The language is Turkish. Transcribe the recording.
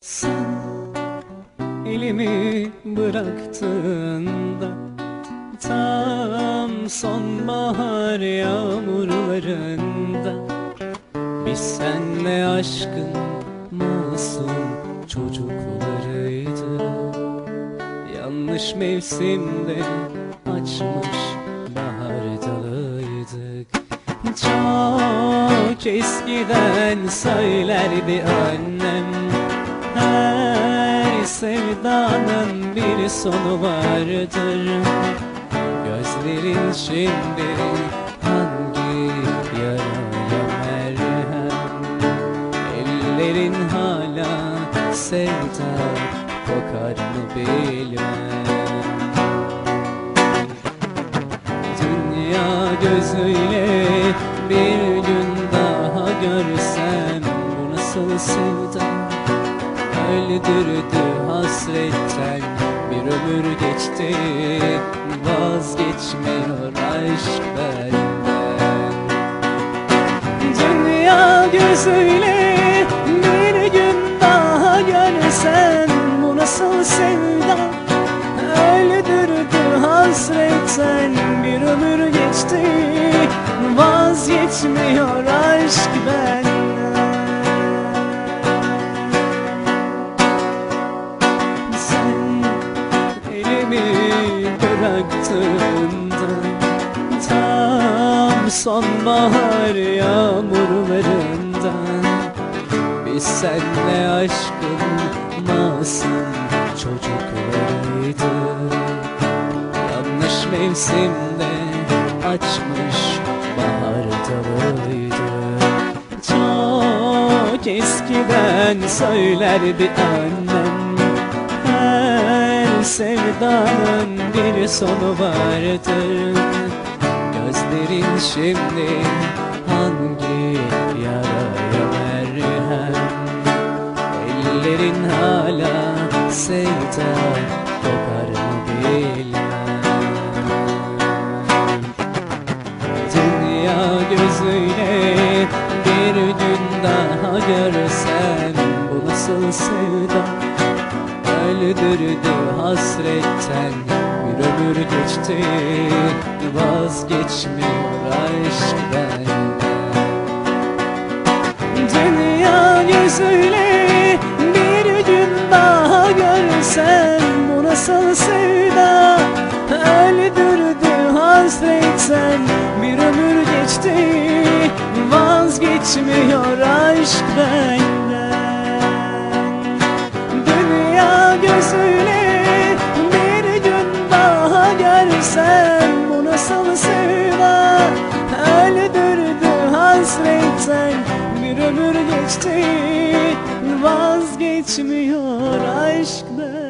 Sen elimi bıraktığında Tam sonbahar yağmurlarında Biz senle aşkın masum çocuklarıydı Yanlış mevsimde açmış bahar dalıydık. Çok eskiden söylerdi annem Her sevdanın bir sonu vardır. Gözlerin şimdi hangi yaraya merhem? Ellerin hala sevda kokar mı bilmem? Dünya gözüyle bir gün daha görsem Bu nasıl sevda Öldürdü hasretten Bir ömür geçti. Vazgeçmiyor aşk benden. Dünya gözüyle bir gün daha görsen Bu nasıl sevda? Öldürdü hasretten bıraktığında Tam sonbahar yağmurlarında Biz senle aşkın masum çocuklarıydı Yanlış mevsimde açmış bahar dalıydı. Çok eskiden söylerdi annem sevdanın bir sonu vardır. Gözlerin şimdi hangi yaraya merhem? Ellerin hala sevda kokar mı bilmem? Dünya gözüyle bir gün daha görsen Bu nasıl sevda Öldürdü hasretten bir ömür geçti Vazgeçmiyor aşk benden. Dünya gözüyle bir gün daha görsen Bu nasıl sevda? Öldürdü hasretten bir ömür geçti Vazgeçmiyor aşk benden Gözüyle bir gün daha görsen Bu nasıl sevda? Öldürdü hasretten bir ömür geçti Vazgeçmiyor aşk benden